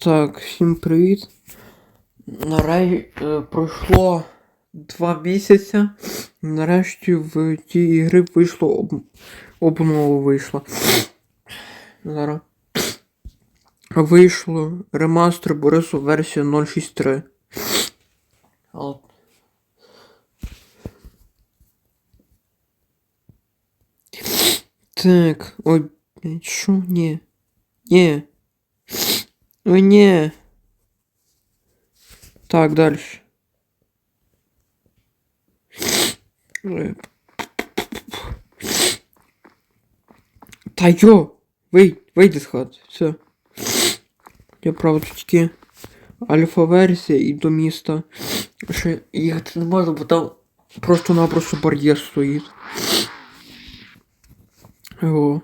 Так, всім привіт. Наразі е, пройшло два місяці. Нарешті в тій ігри вийшло об... обнова вийшла. Зараз. Вийшло ремастер Борису версія 063. Але... Так, ой, що? Ні. Ні. Ой, ні. Так, дальше. Ой. Та йо! Вийди, вийди з хати, все. Я правда тільки альфа-версія і до міста. Ще їхати не можна, бо там просто-напросто бар'єр стоїть. О.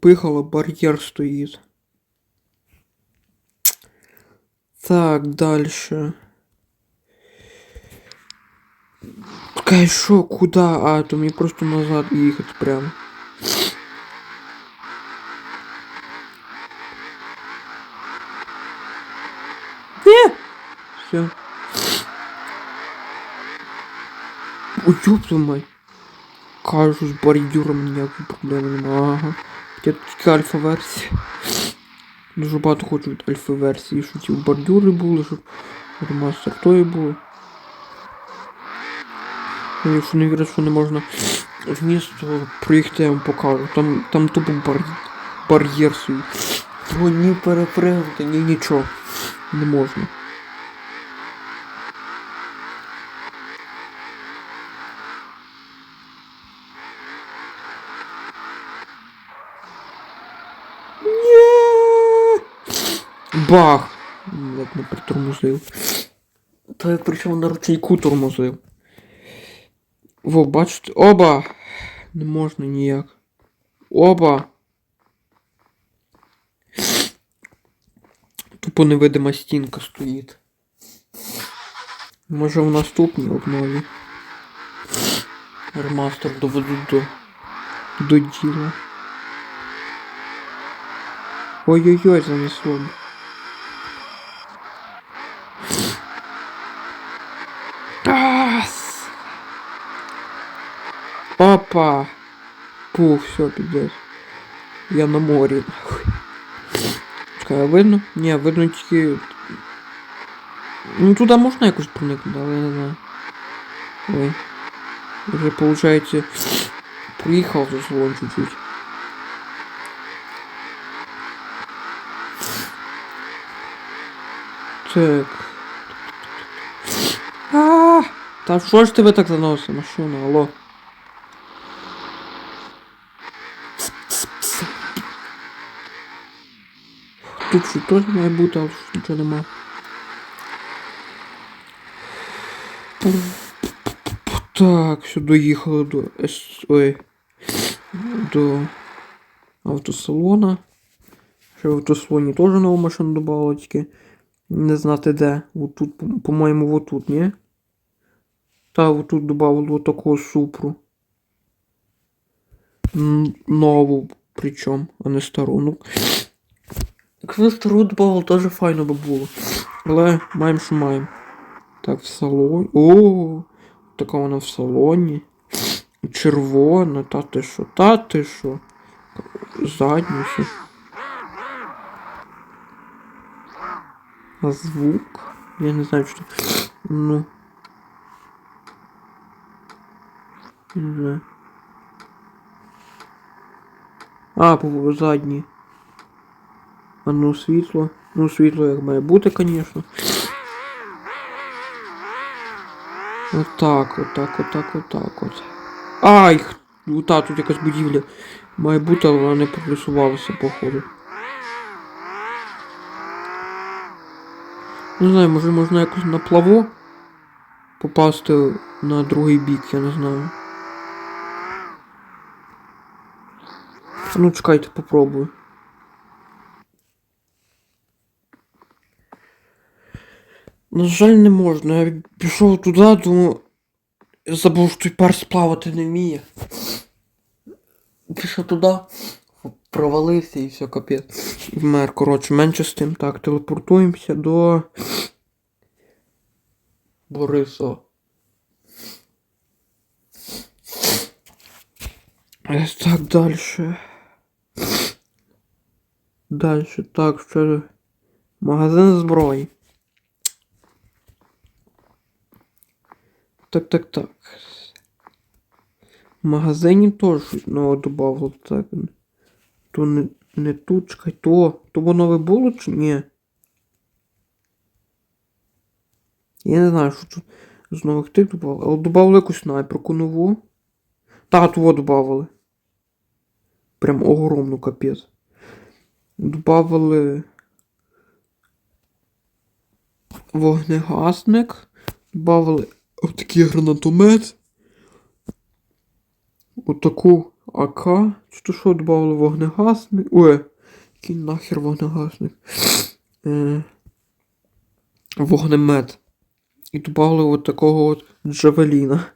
Пихало, бар'єр стоїть. Так, дальше. Такая шо, куда? А, то мне просто назад ехать прямо. Не! Все. Ой, ёб твою мать. Кажу, з бордюром ніякої проблеми немає. Ага. Хоча тут тільки альфа-версія. Дуже багато хочу від альфа-версії, щоб ці бордюри були, щоб ремастер тої були. Ну, Якщо не вірить, що не можна в місто проїхати, я вам покажу. Там, там тупо бар... бар'єр свій. Його ні перепригнути, ні нічого. Не можна. Ні! Бах! Як не притормозив. Та я причому на ручейку тормозив. Во, бачите? Оба! Не можна ніяк. Оба! Тупо невидима стінка стоїть. Може в наступній обнові. Ремастер доведуть до, до діла. Ой-ой-ой, занесло. Опа! Пух, все, пиздец. Я на морі. нахуй. Чекай, а видно? Ні, видно тільки. Ну туди можна якось проникнути, але я не знаю. Ой. Вже получається. Приїхав за салон чуть-чуть. Так. А, Та що ж тебе так заносить, машина, алло? Тут що теж має бути, але що нічого нема. Так, все, доїхали до Ой. До автосалона. Ще в автосалоні теж нову машину додали, тільки не знати де. Вот тут, по- по-моєму, вот тут, ні? Та, вот тут добавили вот такого супру. Нову, причому, а не стару. Ну. Стару добавили, теж файно би було. Але маємо, що маємо. Так, в салоні. О, така вона в салоні. Червона, та ти що, та ти що. Задню ще. А звук? Я не знаю, что. Ну. Не знаю. А, по задній. А ну світло. Ну, світло як має бути, звісно. Отак, отак, отак, отак от. Ай! та, тут якась будівля має бути, але вона не прорисувалася, походу. Не знаю, може можна якось на плаву попасти на другий бік, я не знаю. Ну, чекайте, попробую. На жаль, не можна. Я пішов туди, думаю. Я забув, що той перс плавати не вміє. Пішов туди, провалився і все, капець. вмер. Коротше, менше з тим. Так, телепортуємося до. Бориса. Е, Так, дальше. Дальше, так, ще. Магазин зброї. Так, так, так. В магазині теж щось нове добавило, так. То не, не тут, чекай, то. То воно ви було чи ні? Я не знаю, що тут з нових тих добавили. Але добавили якусь снайперку нову. Та, того добавили. Прям огромну капець. Добавили вогнегасник. Добавили отакий гранатомет. Отаку АК. Чи то що добавили вогнегасник? Ой, який нахер вогнегасник. Е, вогнемет. І додали от такого от джавеліна.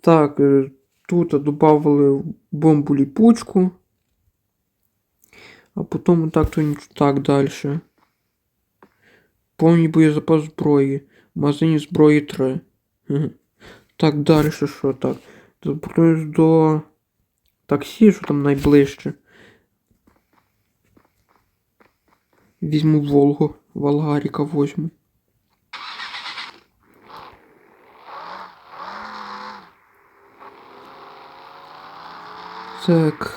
Так, е, тут додали бомбу ліпучку. А потім так то так далі. Повний боєзапас зброї. Магазині зброї 3. Так, далі що так? Телепортуюсь до таксі, що там найближче. Візьму Волгу. Волгаріка возьму. Так.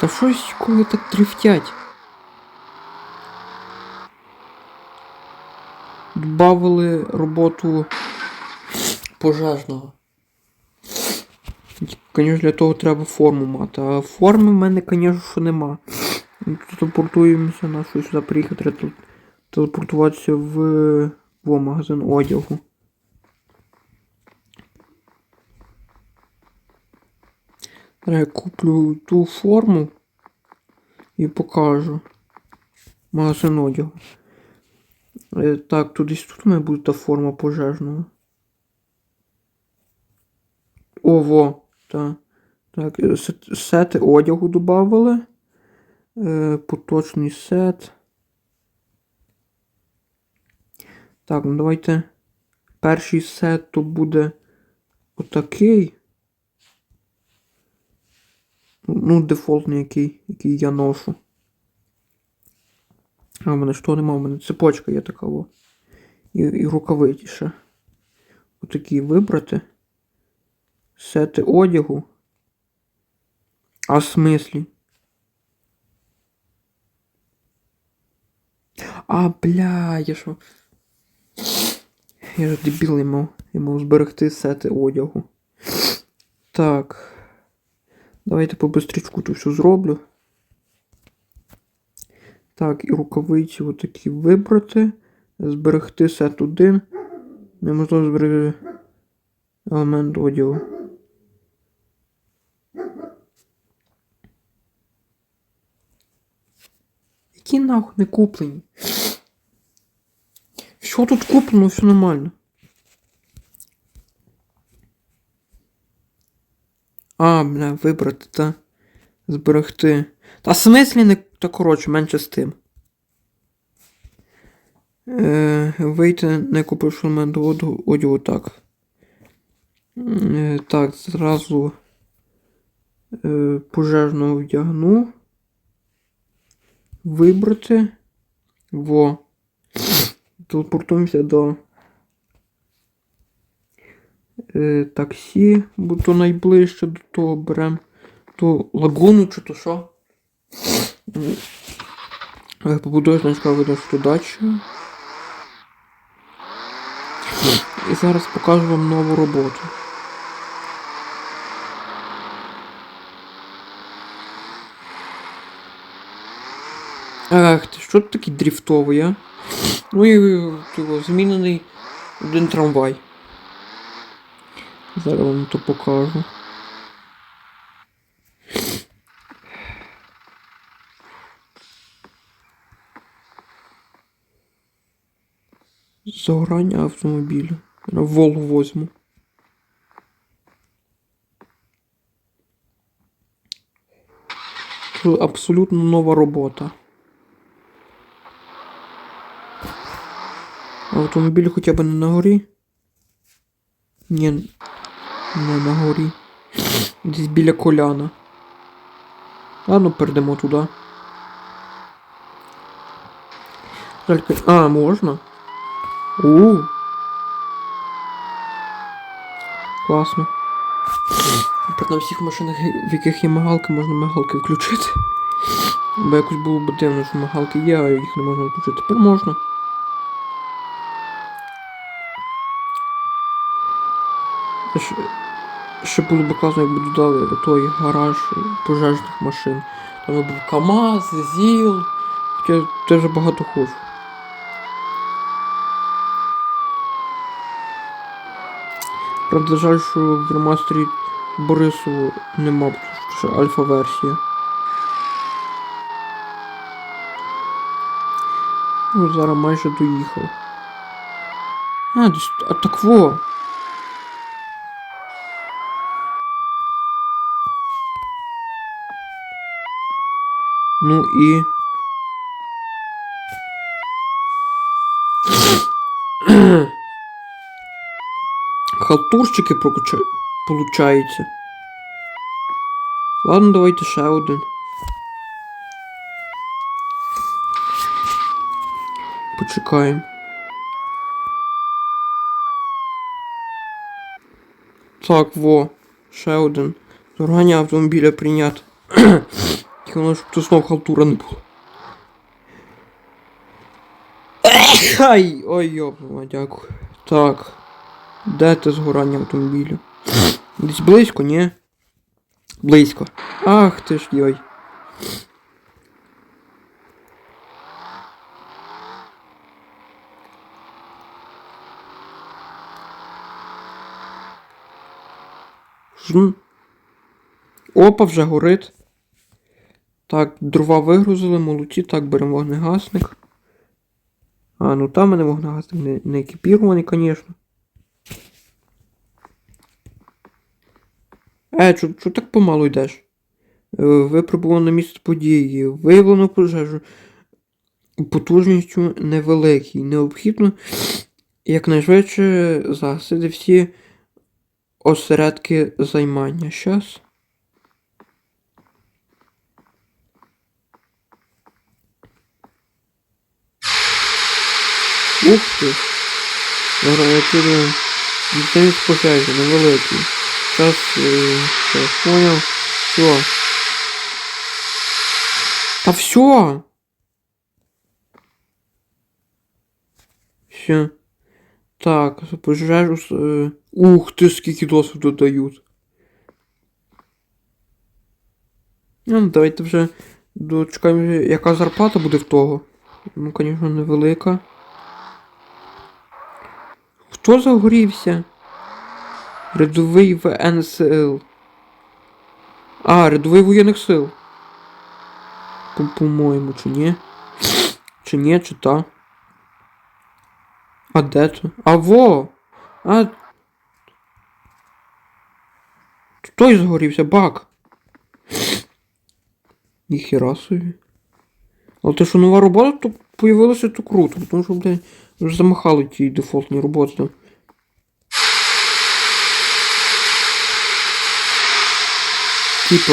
Та щось коли так дрифтять. Добавили роботу пожежного. Звісно, для того треба форму мати. А форми в мене, звісно, нема. Телепортуємося на щось сюди приїхати. Треба тел- телепортуватися в, в магазин одягу. Я куплю ту форму і покажу. Магазин одягу. Е, Так, тут десь тут має бути та форма пожежного. Ого, так. Так, сет- сети одягу додавали. Е, поточний сет. Так, ну давайте. Перший сет то буде отакий. Ну, дефолтний, який, який я ношу. А в мене що нема, в мене цепочка є така о. І, і рукавиці ще. Отакі вибрати. Сети одягу. А в смислі? А, бля, я що. Я ж дебіл я мав. Я мав зберегти сети одягу. Так. Давайте по бистрічку тут все зроблю. Так, і рукавиці отакі вибрати. Зберегти сет 1. Неможливо зберегти елемент одягу. Які нахуй не куплені? Що тут куплено, все нормально. А, бля, вибрати, та. Зберегти. Та смислі не. Та коротше, менше з тим. Е, вийти, не купивши елемент одягу, одягу так. Е, так, зразу е, пожежного вдягну. Вибрати. Во. Телепортуємося до е, таксі, бо то найближче до того беремо ту лагуну чи то що. Побудуєш значка видно, що дача. І зараз покажу вам нову роботу. Ах, ти що тут такий дріфтовий, а? Ну і його змінений один трамвай. Зараз вам то покажу. Загорання автомобіля. Волгу возьму. що абсолютно нова робота. Автомобіль хоча б не на горі. Ні, не на горі. Десь біля коляна. Ладно, перейдемо туди. А, можна? У. Класно. Тепер на всіх машинах, в яких є мигалки, можна мигалки включити. Бо якось було б дивно, що мигалки є, а їх не можна включити. Тепер можна. Ще, було б класно, якби додали той гараж пожежних машин. Там був КАМАЗ, ЗІЛ. Я теж багато хочу. Правда, жаль, що в ремастері Борису нема, це альфа-версія. Ну, зараз майже доїхав. А, десь. А так во. Ну і. Халтурщики прокача... получаються. Ладно, давайте ще один. Почекаємо. Так, во. Ще один. Зоргання автомобіля прийнято. Тільки воно, щоб тут знов халтура не було. Ай! Ой, йопнула, дякую. Так. Де те згорання автомобілю? Десь близько, ні? Близько. Ах ти ж йой. Опа, вже горить. Так, дрова вигрузили, молодці, так, беремо вогнегасник. А, ну там мене вогнегасник не, не екіпірований, звісно. Е, чо, так помало йдеш? Е, Випробувано місце події. Виявлено пожежу потужністю невеликій. Необхідно якнайшвидше загасити всі осередки займання. Щас. Ух ти! Награнатируємо дітей з пожежі, невеликий. Сейчас, э, сейчас понял. Все. Да все. Все. Так, с- Е... Ух ти, скільки досвіду дають. Ну, давайте вже дочекаємо, яка зарплата буде в того. Ну, звісно, невелика. Хто загорівся? Рядовий ВНСЛ. А, рядовий воєнних сил. По- По-моєму, чи ні? Чи ні, чи та? А де це? А во! А. Той згорівся, бак. Ніхіра собі. Але те, що нова робота, то появилося то круто, тому що, блядь, вже замахали ті дефолтні роботи Типа.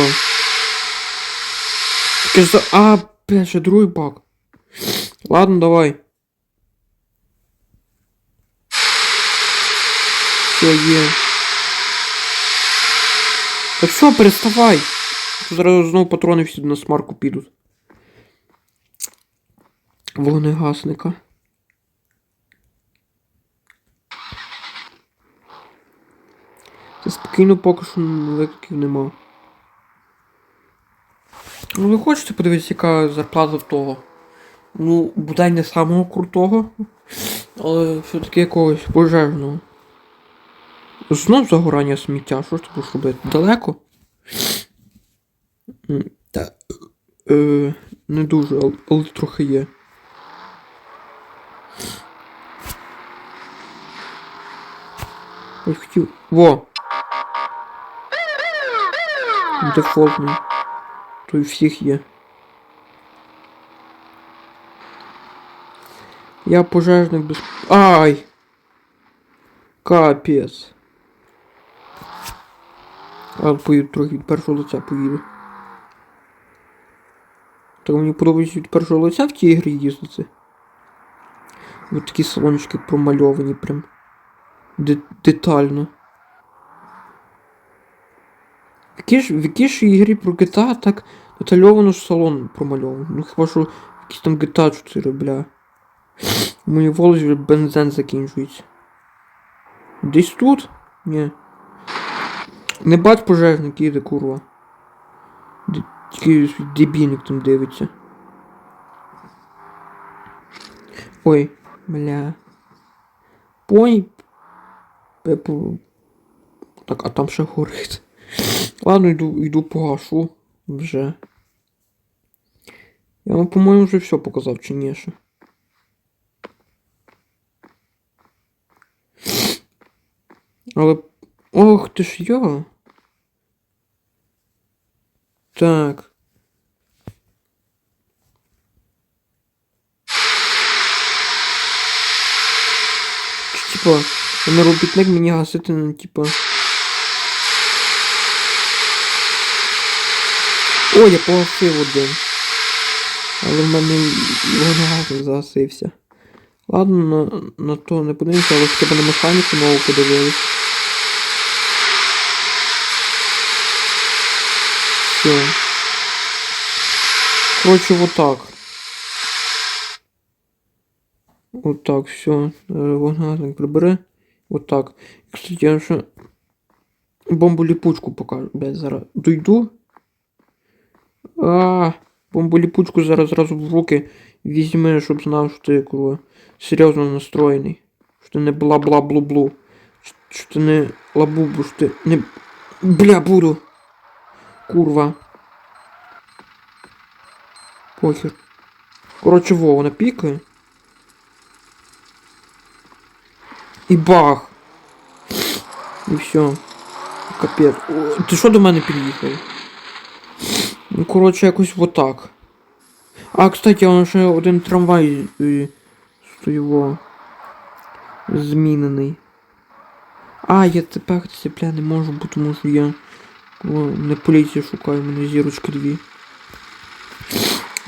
Таке. А, блядь, ще другий баг. Ладно, давай. Все, є. Та все, переставай. Тут зараз знову патрони всі на смарку підуть. Вогнегасника. Це спокійно поки що викликів нема. Ну, ви хочете подивитися, яка зарплата в того? Ну, бодай не самого крутого, але все-таки якогось пожежного. Знов загорання сміття, що ж ти будеш робити? Далеко? Та. Е, не дуже, але, але трохи є. Ось хотів. Во! Дефолтний. То й всіх є. Я пожежник без. Ай! Капець. А поїду трохи від першого лиця поїду. Так мені подобається від першого лиця в тій ігрі їздити. Ось такі салончики промальовані прям. Де- детально. В якій ж, в якій ж ігрі про GTA так детальовано ж салон промальований? Ну хіба що якийсь там GTA 4, бля. У моїй волосі бензин закінчується. Десь тут? Ні. Не бач пожежник їде, курва. Тільки дебільник там дивиться. Ой, бля. Пой. Так, а там ще горить. Ладно, йду, йду погашу вже. Я вам, по-моєму, вже все показав, чи ні ще. Але. Ох ти ж я. Так. Типа, робітник мені гасити, ну, типа. О, я погасив один. Але в мене вона загасився. Ладно, на, на то не подивимося, але хоча б на механіку нову подивились. Все. Короче, вот так. Вот так, все. Вогназник прибери. Вот так. Кстати, я ще бомбу ліпучку покажу. Блядь, зараз дойду. А, бомбу ліпучку зараз зразу в руки візьми, щоб знав, що ти курва, серйозно настроєний. Що ти не бла-бла-блу-блу. Що, що ти не лабубу, що ти не. Бля, буду. Курва. Похер. Короче, во, вона пікає. І бах. І все. Капець. О, ти що до мене під'їхав? Ну, коротше, якось вот так. А, кстати, он ще один трамвай е, стоїво змінений. А, я тепер це бля не можу, бо тому що я о, не поліцію шукаю, мене зірочки дві.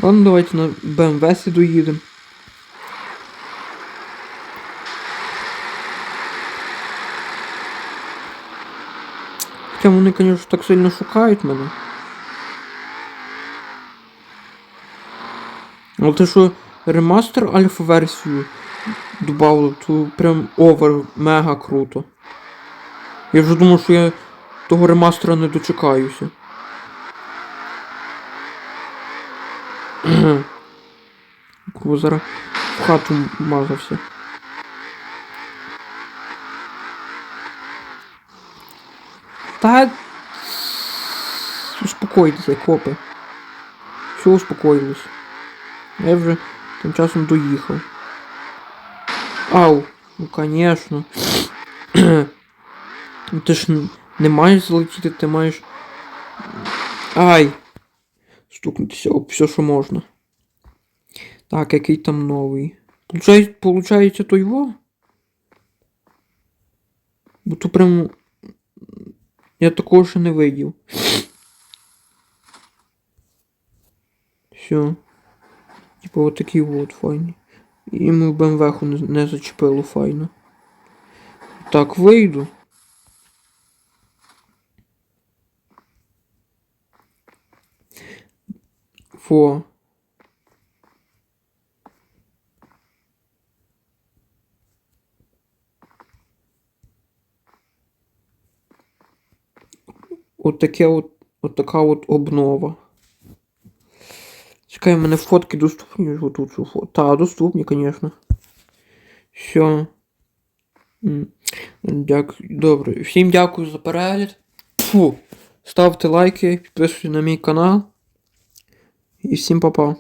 Ладно, давайте на БМВ сі доїдемо. Хоча вони, звісно, так сильно шукають мене. Але те, що ремастер альфа-версію добавили, то прям овер мега круто. Я вже думав, що я того ремастера не дочекаюся. Кого зараз в хату мазався. Та успокойтеся, копи. Все успокоїлось. Я вже тим часом доїхав. Ау, ну конечно. Ну, ти ж не маєш залетіти, ти маєш. Ай! Стукнутися об все, що можна. Так, який там новий. Получається, получається то його? Бо то прям. Я такого ще не видів. Все. Типа вот такий вот файний. І ми в БМВху не, не зачепило файно. Так, вийду. Фо. От таке от, от така от обнова. Чекай, у мене фотки доступні отут цю фото. Та, доступні, звісно. Все. Дякую. Добре. Всім дякую за перегляд. Фу. Ставте лайки, підписуйтесь на мій канал. І всім па-па.